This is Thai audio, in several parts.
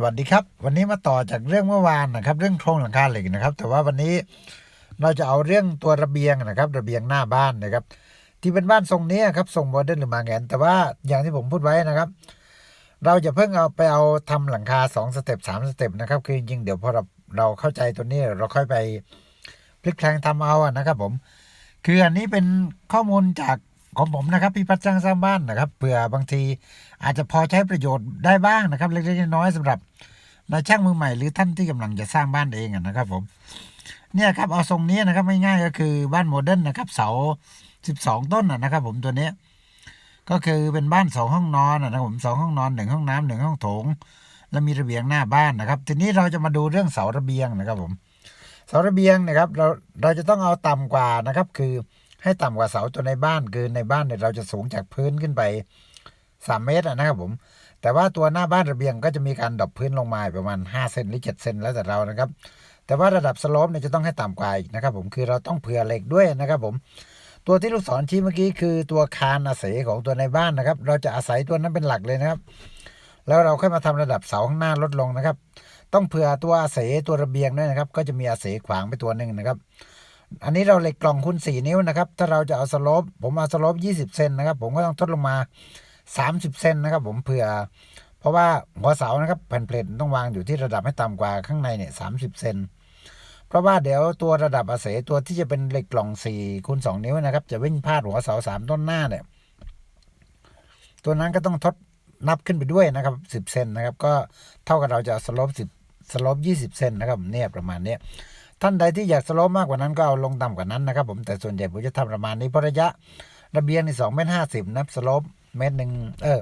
สวัสดีครับ วันนี้มาต่อจากเรื่องเมื่อวานนะครับ เรื่องโครงหลังคาเหล็กนะครับ แต่ว่าวันนี้เราจะเอาเรื่องตัวระเบียงนะครับ ระเบียงหน้าบ้านนะครับ ที่เป็นบ้านทรงนี้ครับทรงโมเดิร์นหรือมาแงนแต่ว่าอย่างที่ผมพูดไว้นะครับ เราจะเพิ่งเอาไปเอาทำหลังคา2สเต็ป3สเต็ปนะครับคือจริงๆเดี๋ยวพอเราเราเข้าใจตัวนี้เราค่อยไปพลิกแพลงทำเอาอะนะครับ ผม คืออันนี้เป็นข้อมูลจาก ของผมนะครับพี่พัฒน์สร้างสร้างบ้านนะครับเผื่อบางทีอาจจะพอใช้ประโยชน์ได้บ้างนะครับ เล็กๆน้อยๆสำหรับนายช่างมือใหม่หรือท่านที่กำลังจะสร้างบ้านเองนะครับ ผม เนี่ยครับเอาทรงนี้นะครับง่ายๆก็คือบ้านโมเดิร์นนะครับเสาสิบสองต้นอะนะครับ ผมตัวนี้ก็คือเป็นบ้านสองห้องนอนอะนะครับผมสองห้องนอนหนึ่งห้องน้ำหนึ่งห้องโถง แล้วมีระเบียงหน้าบ้านนะครับ ทีนี้เราจะมาดูเรื่องเสาระเบียงนะครับผมเสาระเบียงนะครับเราเราจะต้องเอาต่ำกว่านะครับ คือ ให้ต่ำกว่าเสาตัวในบ้านคือในบ้านเนี่ยเราจะสูงจากพื้นขึ้นไปสามเมตรอะนะครับผม แต่ว่าตัวหน้าบ้านระเบียงก็จะมีการดรอปพื้นลงมาประมาณ 5 เซนหรือ 7 เซนแล้วแต่เรานะครับ แต่ว่าระดับสโลปเนี่ยจะต้องให้ต่ำกว่าอีกนะครับ ผมคือเราต้องเผื่อเหล็กด้วยนะครับผมตัวที่ลูกศรชี้เมื่อกี้คือตัวคานอาศัยของตัวในบ้านนะครับ เราจะอาศัยตัวนั้นเป็นหลักเลยนะครับ แล้วเราค่อยมาทำระดับเสาข้างหน้าลดลงนะครับ ต้องเผื่อตัวอาศัยตัวระเบียงด้วยนะครับ ก็จะมีอาศัยขวางไปตัวหนึ่งนะครับ อันนี้เราเหล็กกล่องคูณสี่นิ้วนะครับ ถ้าเราจะเอาสโลปผมเอาสโลปยี่สิบเซนนะครับ ผมก็ต้องทดลงมาสามสิบเซนนะครับ ผมเผื่อ เพราะว่าหัวเสานะครับแผ่นเพลทต้องวางอยู่ที่ระดับให้ต่ำกว่าข้างในเนี่ยสามสิบเซนเพราะว่าเดี๋ยวตัวระดับอาศัยตัวที่จะเป็นเหล็กกล่องสี่คูณสองนิ้วนะครับ จะวิ่งพาดหัวเสาสามต้นหน้าเนี่ย ตัวนั้นก็ต้องทดนับขึ้นไปด้วยนะครับสิบเซนนะครับ ก็เท่ากับเราจะสโลปสิสโลปยี่สิบเซนนะครับเนี่ยประมาณเนี้ย ท่านใดที่อยากสโลปมากกว่านั้นก็เอาลงต่ำกว่านั้นนะครับ ผมแต่ส่วนใหญ่ผมจะทำประมาณนี้เพราะระยะ ระเบียงในสองเมตรห้าสิบนะสโลปเมตรหนึ่งเออ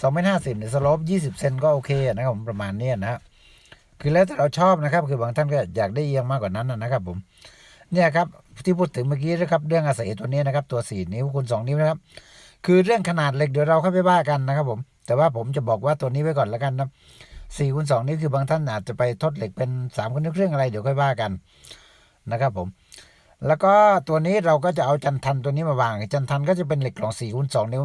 สองเมตรห้าสิบเนี่ยสโลปยี่สิบเซนก็โอเคนะครับผมประมาณนี้นะคือแล้วแต่เราชอบนะครับ คือบางท่านก็อยากได้เอียงมากกว่านั้นนะครับ ผมเนี่ยครับที่พูดถึงเมื่อกี้นะครับเรื่องอาศัยตัวนี้นะครับตัวสี่นิ้วคูณสองนิ้วนะครับ คือเรื่องขนาดเหล็กเดี๋ยวเราค่อยไปว่ากันนะครับ ผม แต่ว่าผมจะบอกว่าตัวนี้ไว้ก่อนแล้วกันนะ สี่คูณสองนิ้คือบางท่านอาจจะไปทดเหล็กเป็นสามคูณนิ้วครึ่งอะไรเดี๋ยวค่อยว่ากันนะครับผม แล้วก็ตัวนี้เราก็จะเอาจันทันตัวนี้มาวาง จันทันก็จะเป็นเหล็กกล่อง4คูณ2นิ้ว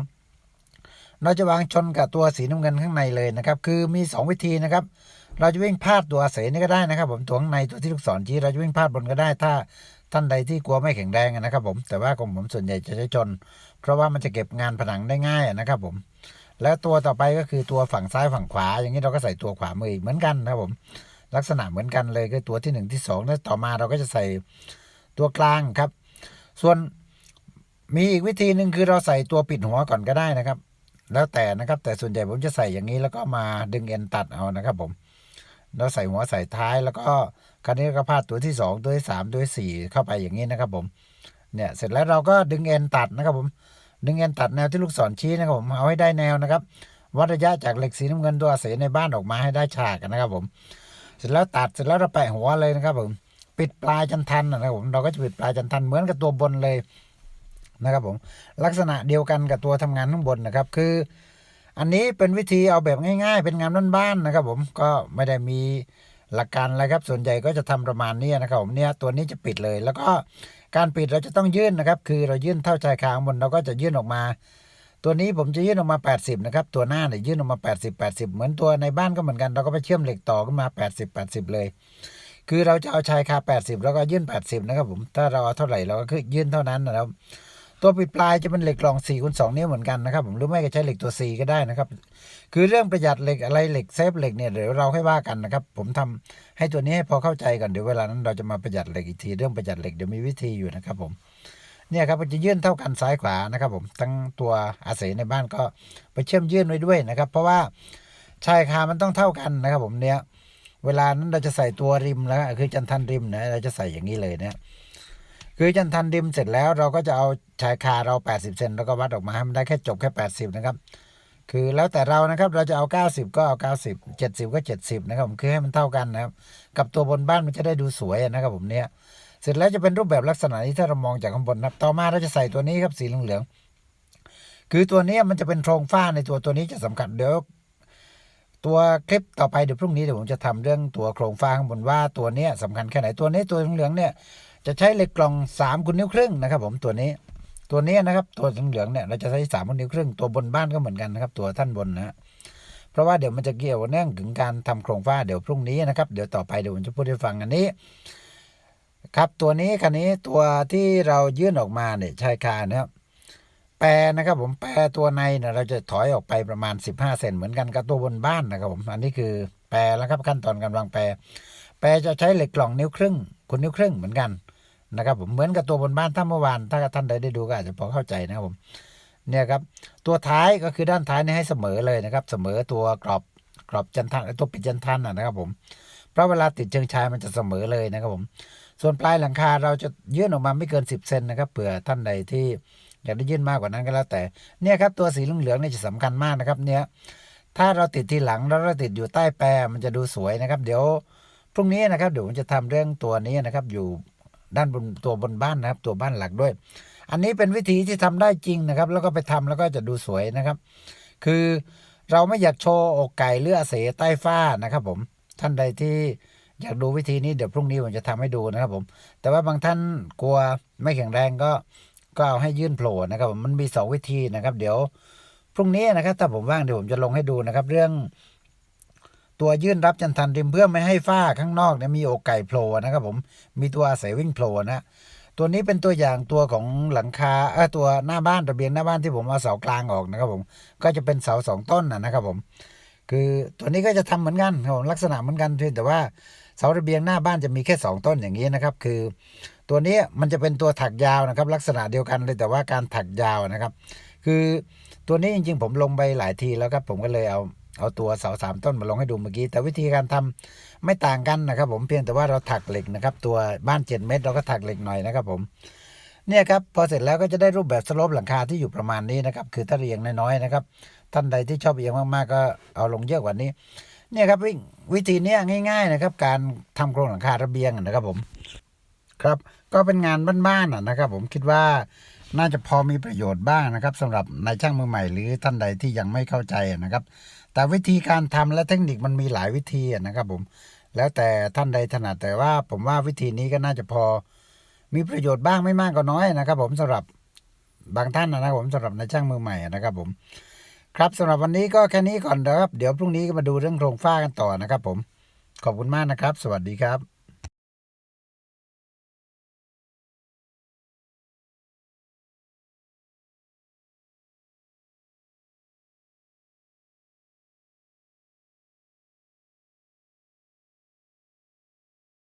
เราจะวางชนกับตัวสีน้ำเงินข้างในเลยนะครับ คือมี 2 วิธีนะครับ เราจะวิ่งพาดตัวเสนี่ก็ได้นะครับ ผมตัวข้างในตัวที่ลูกศรชี้เราจะวิ่งพาดบนก็ได้ถ้าท่านใดที่กลัวไม่แข็งแรงนะครับ ผมแต่ว่าของผมส่วนใหญ่จะใช้ชน เพราะว่ามันจะเก็บงานผนังได้ง่ายนะครับ ผม แล้วตัวต่อไปก็คือตัวฝั่งซ้ายฝั่งขวา อย่างนี้เราก็ใส่ตัวขวามืออีกเหมือนกันนะครับผม ลักษณะเหมือนกันเลยคือตัวที่หนึ่งที่สองแล้วต่อมาเราก็จะใส่ตัวกลางครับ ส่วนมีอีกวิธีหนึ่งคือเราใส่ตัวปิดหัวก่อนก็ได้นะครับ แล้วแต่นะครับแต่ส่วนใหญ่ผมจะใส่อย่างนี้แล้วก็มาดึงเอ็นตัดเอานะครับผมแล้วใส่หัวใส่ท้ายแล้วก็คราวนี้ก็พาดตัวที่สองตัวที่สามตัวที่สี่เข้าไปอย่างนี้นะครับผมเนี่ยเสร็จแล้วเราก็ดึงเอ็นตัดนะครับผม ดึงเอ็นตัดแนวที่ลูกศรชี้นะครับผมเอาให้ได้แนวนะครับ วัดระยะจากเหล็กสีน้ำเงินตัวอาศัยในบ้านออกมาให้ได้ฉากนะครับผม เสร็จแล้วตัดเสร็จแล้วเราแปะหัวเลยนะครับผมปิดปลายจันทันนะครับผมเราก็จะปิดปลายจันทันเหมือนกับตัวบนเลยนะครับผมลักษณะเดียวกันกับตัวทำงานข้างบนนะครับ คือ อันนี้เป็นวิธีเอาแบบง่าย ๆ เป็นงานบ้านๆนะครับ ผมก็ไม่ได้มีหลักการอะไรครับส่วนใหญ่ก็จะทำประมาณนี้นะครับผมเนี่ยตัวนี้จะปิดเลย แล้วก็ การปิดเราจะต้องยื่นนะครับ คือเรายื่นเท่าชายคางบนเราก็จะยื่นออกมา ตัวนี้ผมจะยื่นออกมา 80 นะครับ ตัวหน้าเนี่ยยื่นออกมา 80 80 เหมือนตัวในบ้านก็เหมือนกัน เราก็ไปเชื่อมเหล็กต่อขึ้นมา 80 80 เลย คือเราจะเอาชายคา 80 แล้วก็ยื่น 80 นะครับผม ถ้าเราเอาเท่าไหร่เราก็คือยื่นเท่านั้นนะครับ ตัวปิดปลายจะเป็นเหล็กกล่อง4คูณ2นิ้วเหมือนกันนะครับผมหรือไม่ก็ใช้เหล็กตัว4ก็ได้นะครับ คือเรื่องประหยัดเหล็กอะไรเหล็กเซฟเหล็กเนี่ยเดี๋ยวเราให้ว่ากันนะครับ ผมทำให้ตัวนี้ให้พอเข้าใจก่อนเดี๋ยวเวลานั้นเราจะมาประหยัดเหล็กอีกทีเรื่องประหยัดเหล็กเดี๋ยวมีวิธีอยู่นะครับผมเนี่ยครับมันจะยื่นเท่ากันซ้ายขวานะครับผมทั้งตัวอาศัยในบ้านก็ไปเชื่อมยื่นไว้ด้วยนะครับ เพราะว่าชายคามันต้องเท่ากันนะครับผมเนี่ยเวลานั้นเราจะใส่ตัวริมแล้วคือจันทันริมนะเราจะใส่อย่างนี้เลยเนี่ย คือจันทันริมเสร็จแล้วเราก็จะเอาชายคาเรา 80 เซนแล้วก็วัดออกมาให้มันได้แค่จบแค่ 80 นะครับ คือแล้วแต่เรานะครับเราจะเอา 90 ก็เอา 90 70 ก็ 70 นะครับผมคือให้มันเท่ากันนะครับ กับตัวบนบ้านมันจะได้ดูสวยนะครับผมเนี่ยเสร็จแล้วจะเป็นรูปแบบลักษณะนี้ถ้าเรามองจากข้างบนนะครับต่อมาเราจะใส่ตัวนี้ครับสีเหลืองๆคือตัวนี้มันจะเป็นโครงฝ้าในตัวตัวนี้จะสำคัญเดี๋ยวตัวคลิปต่อไปเดี๋ยวพรุ่งนี้เดี๋ยวผมจะทำเรื่องตัวโครงฝ้าข้างบนว่าตัวเนี้ยสำคัญแค่ไหนตัวนี้ตัวเหลืองเนี่ย จะใช้เหล็กกล่องสามกุณนิ้วครึ่งนะครับ ผมตัวนี้ตัวนี้นะครับ ตัวเหลืองเนี่ยเราจะใช้สามกุณนิ้วครึ่งตัวบนบ้านก็เหมือนกันนะครับ ตัวท่านบนนะเพราะว่าเดี๋ยวมันจะเกี่ยวเนื่องถึงการทำโครงฝ้าเดี๋ยวพรุ่งนี้นะครับ เดี๋ยวต่อไปเดี๋ยวผมจะพูดให้ฟังอันนี้ ครับตัวนี้คันนี้ตัวที่เรายื่นออกมาเนี่ยชายคานะครับแปรนะครับ ผมแปรตัวในเนี่ยเราจะถอยออกไปประมาณ 15เซนเหมือนกันกับตัวบนบ้านนะครับผมอันนี้คือแปรแล้วครับขั้นตอนกำลังแปรแปรจะใช้เหล็กกล่องนิ้วครึ่งคุณนิ้วครึ่งเหมือนกัน นะครับผมเหมือนกับตัวบนบ้านถ้าเมื่อวานถ้าท่านใดได้ดูก็อาจจะพอเข้าใจนะครับผมเนี่ยครับตัวท้ายก็คือด้านท้ายนี่ให้เสมอเลยนะครับ เสมอตัวกรอบกรอบจันทันตัวปิดจันทันนะนะครับผมเพราะเวลาติดเชิงชายมันจะเสมอเลยนะครับผม ส่วนปลายหลังคาเราจะยื่นออกมาไม่เกิน 10เซนนะครับเผื่อท่านใดที่อยากได้ยื่นมากกว่านั้นก็แล้วแต่เนี่ยครับตัวสีเหลืองๆนี่จะสำคัญมากนะครับ เนี่ยถ้าเราติดทีหลังแล้วเราติดอยู่ใต้แปรมันจะดูสวยนะครับ เดี๋ยวพรุ่งนี้นะครับเดี๋ยวผมจะทำเรื่องตัวนี้นะครับอยู่ ด้านบนตัวบนบ้านนะครับ ตัวบ้านหลักด้วย อันนี้เป็นวิธีที่ทำได้จริงนะครับ แล้วก็ไปทำแล้วก็จะดูสวยนะครับ คือเราไม่อยากโชว์อกไก่เลือดเสใต้ฝ้านะครับ ผมท่านใดที่อยากดูวิธีนี้เดี๋ยวพรุ่งนี้ผมจะทำให้ดูนะครับผม แต่ว่าบางท่านกลัวไม่แข็งแรงก็ก็เอาให้ยื่นโผล่นะครับผมมันมีสองวิธีนะครับ เดี๋ยวพรุ่งนี้นะครับถ้าผมว่างเดี๋ยวผมจะลงให้ดูนะครับ เรื่อง ตัวยื่นรับจันทันริมเพื่อไม่ให้ฝ้าข้างนอกเนี่ยมีอกไก่โผล่นะครับผมมีตัวอาศัยวิ่งโผล่นะตัวนี้เป็นตัวอย่างตัวของหลังคาเออตัวหน้าบ้านระเบียงหน้าบ้านที่ผมเอาเสากลางออกนะครับผมก็จะเป็นเสาสองต้นนะครับผมคือตัวนี้ก็จะทำเหมือนกันครับผมลักษณะเหมือนกันเพียงแต่ว่าเสาระเบียงหน้าบ้านจะมีแค่สองต้นอย่างนี้นะครับ คือตัวนี้มันจะเป็นตัวถักยาวนะครับ ลักษณะเดียวกันเลยแต่ว่าการถักยาวนะครับ คือตัวนี้จริงๆ ผมลงไปหลายทีแล้วครับผมก็เลยเอา เอาตัวเสาสามต้นมาลงให้ดูเมื่อกี้ แต่วิธีการทำไม่ต่างกันนะครับ ผมเพียงแต่ว่าเราถักเหล็กนะครับ ตัวบ้านเจ็ดเมตรเราก็ถักเหล็กหน่อยนะครับ ผมเนี่ยครับพอเสร็จแล้วก็จะได้รูปแบบสโลปหลังคาที่อยู่ประมาณนี้นะครับ คือถ้าเรียงน้อยๆนะครับ ท่านใดที่ชอบเอียงมากๆก็เอาลงเยอะกว่านี้เนี่ยครับวิวิธีนี้ง่าย ๆนะครับ การทำโครงหลังคาระเบียงนะครับผมครับ ก็เป็นงานบ้านๆนะนะครับ ผมคิดว่าน่าจะพอมีประโยชน์บ้างนะครับสำหรับนายช่างมือใหม่หรือท่านใดที่ยังไม่เข้าใจนะครับ แต่วิธีการทำและเทคนิคมันมีหลายวิธีนะครับผม แล้วแต่ท่านใดถนัดแต่ว่าผมว่าวิธีนี้ก็น่าจะพอ มีประโยชน์บ้างไม่มากก็น้อยนะครับ ผมสำหรับบางท่านนะครับผมสำหรับนายช่างมือใหม่นะครับผม ครับสำหรับวันนี้ก็แค่นี้ก่อนนะครับ เดี๋ยวพรุ่งนี้ก็มาดูเรื่องโครงฟ้ากันต่อนะครับ ผม ขอบคุณมากนะครับ สวัสดีครับ